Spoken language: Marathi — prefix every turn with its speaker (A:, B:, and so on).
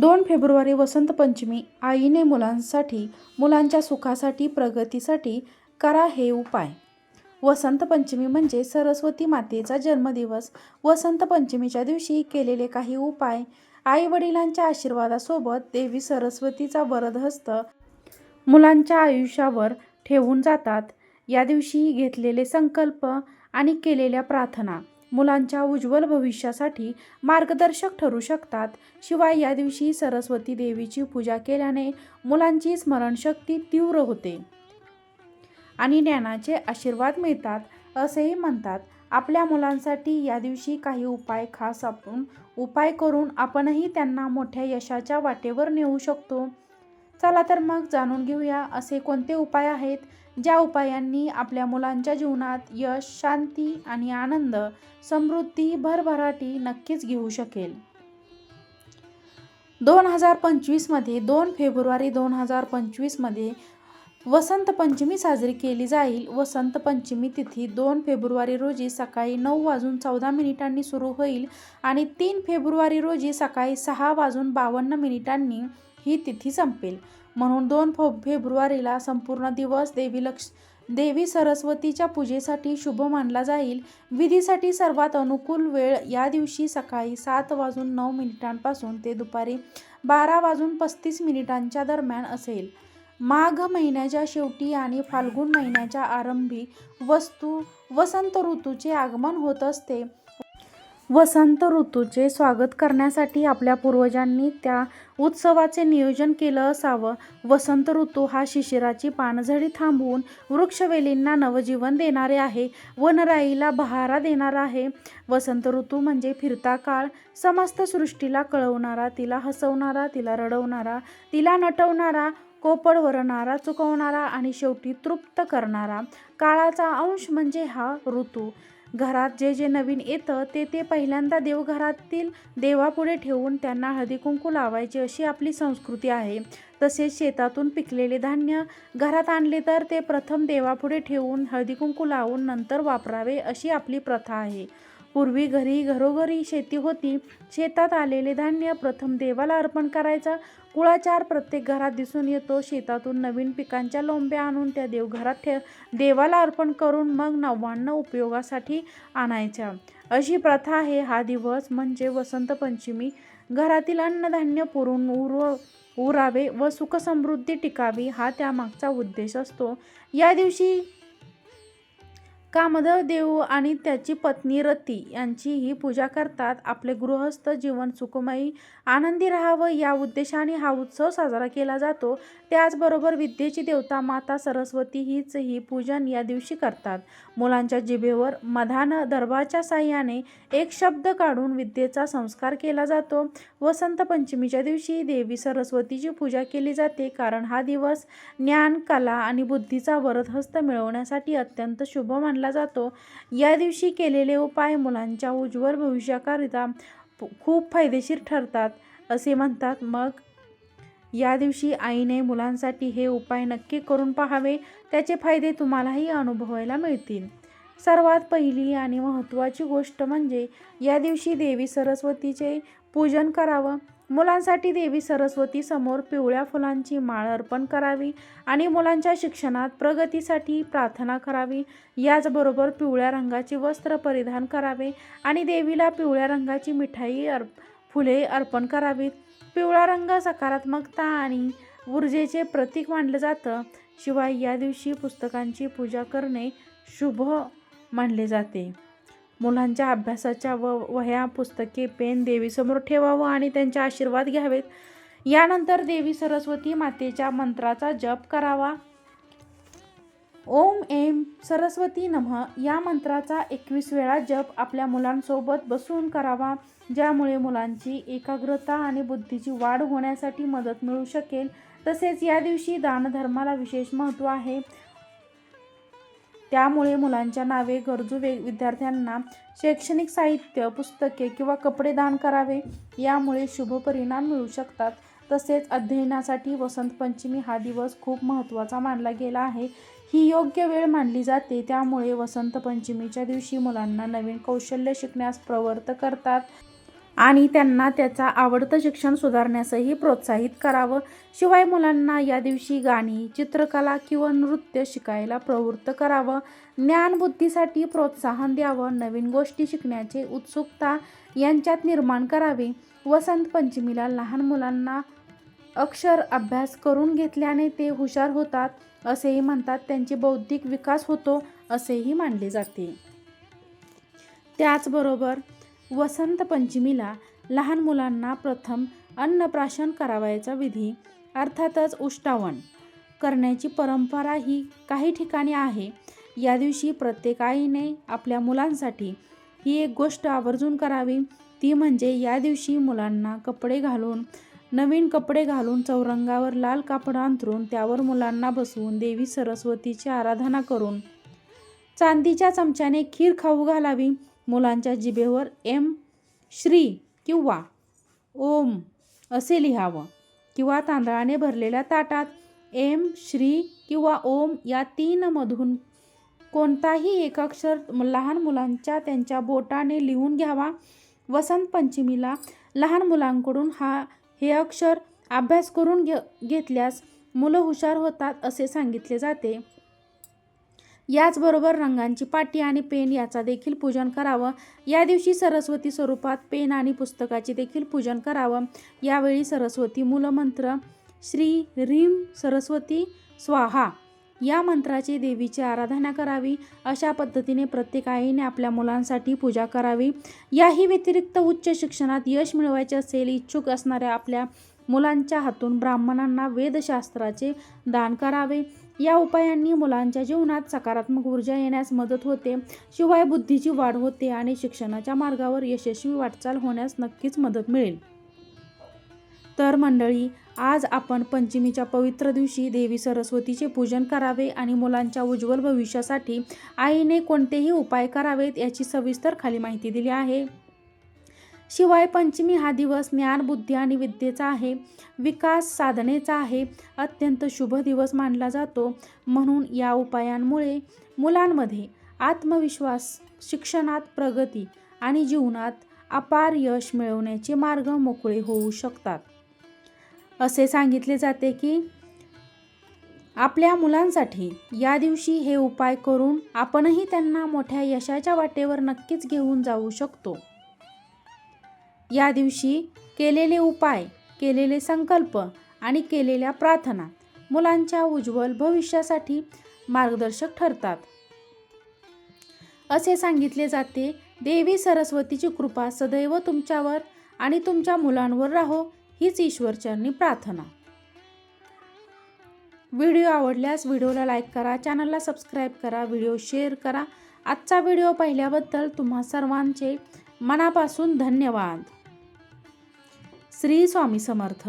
A: दोन फेब्रुवारी वसंत पंचमी आईने मुलांसाठी मुलांच्या सुखासाठी प्रगतीसाठी करा हे उपाय. वसंत पंचमी म्हणजे सरस्वती मातेचा जन्मदिवस. वसंत पंचमीच्या दिवशी केलेले काही उपाय. आई वडिलांच्या आशीर्वादासोबत देवी सरस्वतीचा वरदहस्त मुलांच्या आयुष्यावर ठेवून जातात. या दिवशी घेतलेले संकल्प आणि केलेल्या प्रार्थना. मुलांच्या उज्ज्वल भविष्यासाठी मार्गदर्शक ठरू शकतात. शिवाय या दिवशी सरस्वती देवीची पूजा केल्याने मुलांची स्मरणशक्ती तीव्र होते. आणि ज्ञानाचे आशीर्वाद मिळतात असेही म्हणतात. आपल्या मुलांसाठी या दिवशी काही उपाय खास आपण उपाय करून आपणही त्यांना मोठ्या यशाच्या वाटेवर नेऊ शकतो. चला तर मग जाणून घेऊया असे कोणते उपाय आहेत ज्या उपायांनी आपल्या मुलांच्या जीवनात यश शांती आणि आनंद समृद्धी भरभराटी नक्कीच घेऊ शकेल. दोन हजार पंचवीसमध्ये दोन फेब्रुवारी दोन हजार पंचवीसमध्ये वसंत पंचमी साजरी केली जाईल. वसंत पंचमी तिथी दोन फेब्रुवारी रोजी सकाळी नऊ वाजून चौदा मिनिटांनी सुरू होईल आणि तीन फेब्रुवारी रोजी सकाळी सहा वाजून बावन्न मिनिटांनी ही तिथी संपेल. म्हणून दोन फो फेब्रुवारीला संपूर्ण दिवस देवी लक्ष देवी सरस्वतीच्या पूजेसाठी शुभ मानला जाईल. विधीसाठी सर्वात अनुकूल वेळ या दिवशी सकाळी सात वाजून नऊ मिनिटांपासून ते दुपारी बारा वाजून पस्तीस मिनिटांच्या दरम्यान असेल. माघ महिन्याच्या शेवटी आणि फाल्गुन महिन्याच्या आरंभी वस्तू वसंत ऋतूचे आगमन होत असते. वसंत ऋतूचे स्वागत करण्यासाठी आपल्या पूर्वजांनी त्या उत्सवाचे नियोजन केलं असावं. वसंत ऋतू हा शिशिराची पानझडी थांबवून वृक्षवेलींना नवजीवन देणारे आहे. वनराईला बहारा देणारा आहे. वसंत ऋतू म्हणजे फिरता काळ. समस्त सृष्टीला कळवणारा तिला हसवणारा तिला रडवणारा तिला नटवणारा कोपड वरणारा चुकवणारा आणि शेवटी तृप्त करणारा. काळाचा अंश म्हणजे हा ऋतू. घरात जे जे नवीन येतं ते ते पहिल्यांदा देवघरातील देवापुढे ठेवून त्यांना हळदीकुंकू लावायचे अशी आपली संस्कृती आहे. तसेच शेतातून पिकलेले धान्य घरात आणले तर ते प्रथम देवापुढे ठेवून हळदीकुंकू लावून नंतर वापरावे अशी आपली प्रथा आहे. पूर्वी घरी घरोघरी शेती होती. शेतात आलेले धान्य प्रथम देवाला अर्पण करायचा. कुळाचार प्रत्येक घरात दिसून येतो. शेतातून नवीन पिकांच्या लोंब्या आणून त्या देवघरात ठेव देवाला अर्पण करून मग नव्याण्णव उपयोगासाठी आणायच्या. अशी प्रथा आहे. हा दिवस म्हणजे वसंत पंचमी. घरातील अन्नधान्य पुरून उर उरावे व सुखसमृद्धी टिकावी हा त्यामागचा उद्देश असतो. या दिवशी कामदेव देव आणि त्याची पत्नी रती यांची ही पूजा करतात. आपले गृहस्थ जीवन सुखमयी आनंदी राहावं या उद्देशाने हा उत्सव साजरा केला जातो. त्याचबरोबर विद्येची देवता माता सरस्वती हीच ही पूजन या दिवशी करतात. मुलांच्या जिभेवर मधान दर्भाच्या साह्याने एक शब्द काढून विद्येचा संस्कार केला जातो. वसंत पंचमीच्या दिवशी देवी सरस्वतीची पूजा केली जाते कारण हा दिवस ज्ञान कला आणि बुद्धीचा वरदहस्त मिळवण्यासाठी अत्यंत शुभ मानला जातो. या दिवशी केलेले उपाय मुलांच्या उज्ज्वल भविष्याकरिता खूप फायदेशीर ठरतात असे म्हणतात. मग या दिवशी आईने मुलांसाठी हे उपाय नक्की करून पाहावे त्याचे फायदे तुम्हालाही अनुभवायला मिळतील. सर्वात पहिली आणि महत्त्वाची गोष्ट म्हणजे या दिवशी देवी सरस्वतीचे पूजन करावं. मुलांसाठी देवी सरस्वती समोर पिवळ्या फुलांची माळ अर्पण करावी आणि मुलांच्या शिक्षणात प्रगतीसाठी प्रार्थना करावी. याचबरोबर पिवळ्या रंगाचे वस्त्र परिधान करावे आणि देवीला पिवळ्या रंगाची मिठाई अर् फुले अर्पण करावीत. पिवळा रंग सकारात्मकता आणि ऊर्जेचे प्रतीक मानलं जातं. शिवाय या दिवशी पुस्तकांची पूजा करणे शुभ मानले जाते. मुलांच्या अभ्यासाच्या व वह्या पुस्तके पेन देवीसमोर ठेवावं आणि त्यांचे आशीर्वाद घ्यावेत. यानंतर देवी सरस्वती मातेच्या मंत्राचा जप करावा. ओम एम सरस्वती नमः. या मंत्राचा एकवीस वेळा जप आपल्या मुलांसोबत बसून करावा ज्यामुळे मुलांची एकाग्रता आणि बुद्धीची वाढ होण्यासाठी मदत मिळू शकेल. तसेच या दिवशी दानधर्माला विशेष महत्त्व आहे. त्यामुळे मुलांच्या नावे गरजू वे विद्यार्थ्यांना शैक्षणिक साहित्य पुस्तके किंवा कपडे दान करावे. यामुळे शुभ परिणाम मिळू शकतात. तसेच अध्ययनासाठी वसंत पंचमी हा दिवस खूप महत्त्वाचा मानला गेला आहे. ही योग्य वेळ मानली जाते. त्यामुळे वसंत पंचमीच्या दिवशी मुलांना नवीन कौशल्य शिकण्यास प्रवृत्त करतात. आणि त्यांना त्याचा आवडतं शिक्षण सुधारण्यासही प्रोत्साहित करावं. शिवाय मुलांना या दिवशी गाणी चित्रकला किंवा नृत्य शिकायला प्रवृत्त करावं. ज्ञानबुद्धीसाठी प्रोत्साहन द्यावं. नवीन गोष्टी शिकण्याची उत्सुकता यांच्यात निर्माण करावी. वसंत पंचमीला लहान मुलांना अक्षर अभ्यास करून घेतल्याने ते हुशार होतात असेही म्हणतात. त्यांचे बौद्धिक विकास होतो असेही मानले जाते. त्याचबरोबर वसंत पंचमीला लहान मुलांना प्रथम अन्नप्राशन करावयाचा विधी अर्थातच उष्टावण. करण्याची परंपरा ही काही ठिकाणी आहे. या दिवशी प्रत्येक आईने आपल्या मुलांसाठी ही एक गोष्ट आवर्जून करावी. ती म्हणजे या दिवशी मुलांना कपडे घालून नवीन कपडे घालून चौरंगावर लाल कापड अंथरून त्यावर मुलांना बसवून देवी सरस्वतीची आराधना करून चांदीच्या चमच्याने खीर खाऊ घालावी. मुलांच्या जिभेवर एम श्री किंवा ओम असे लिहावं किंवा तांदळाने भरलेल्या ताटात एम श्री किंवा ओम या तीनमधून कोणताही एक अक्षर लहान मुलांच्या त्यांच्या बोटाने लिहून घ्यावा. वसंत पंचमीला लहान मुलांकडून हा हे अक्षर अभ्यास करून घे घेतल्यास मुलं हुशार होतात असे सांगितले जाते. याचबरोबर रंगांची पाटी आणि पेन याचा देखील पूजन करावं. या दिवशी सरस्वती स्वरूपात पेन आणि पुस्तकाचे देखील पूजन करावं. यावेळी सरस्वती मूलमंत्र श्री ह्रीम सरस्वती स्वाहा या मंत्राची देवीची आराधना करावी. अशा पद्धतीने प्रत्येक आईने आपल्या मुलांसाठी पूजा करावी. याही व्यतिरिक्त उच्च शिक्षणात यश मिळवायचे असेल इच्छुक असणाऱ्या आपल्या मुलांच्या हातून ब्राह्मणांना वेदशास्त्राचे दान करावे. या उपायांनी मुलांच्या जीवनात सकारात्मक ऊर्जा येण्यास मदत होते. शिवाय बुद्धीची वाढ होते आणि शिक्षणाच्या मार्गावर यशस्वी वाटचाल होण्यास नक्कीच मदत मिळेल. तर मंडळी आज आपण पंचमीच्या पवित्र दिवशी देवी सरस्वतीचे पूजन करावे आणि मुलांच्या उज्ज्वल भविष्यासाठी आईने कोणतेही उपाय करावेत याची सविस्तर खाली माहिती दिली आहे. शिवाय पंचमी हा दिवस ज्ञान बुद्धी आणि विद्येचा आहे. विकास साधनेचा आहे. अत्यंत शुभ दिवस मानला जातो. म्हणून या उपायांमुळे मुलांमध्ये आत्मविश्वास शिक्षणात प्रगती आणि जीवनात अपार यश मिळवण्याचे मार्ग मोकळे होऊ शकतात. असे सांगितले जाते की आपल्या मुलांसाठी या दिवशी हे उपाय करून आपणही त्यांना मोठ्या यशाच्या वाटेवर नक्कीच घेऊन जाऊ शकतो. या दिवशी केलेले उपाय केलेले संकल्प आणि केलेल्या प्रार्थना मुलांच्या उज्ज्वल भविष्यासाठी मार्गदर्शक ठरतात. असे सांगितले जाते देवी सरस्वतीची कृपा सदैव तुमच्यावर आणि तुमच्या मुलांवर राहो हीच ईश्वरचरणी प्रार्थना. व्हिडिओ आवडल्यास व्हिडिओला लाईक करा चॅनलला सबस्क्राईब करा व्हिडिओ शेअर करा. आजचा व्हिडिओ पाहिल्याबद्दल तुम्हा सर्वांचे मनापासून धन्यवाद. श्री स्वामी समर्थ.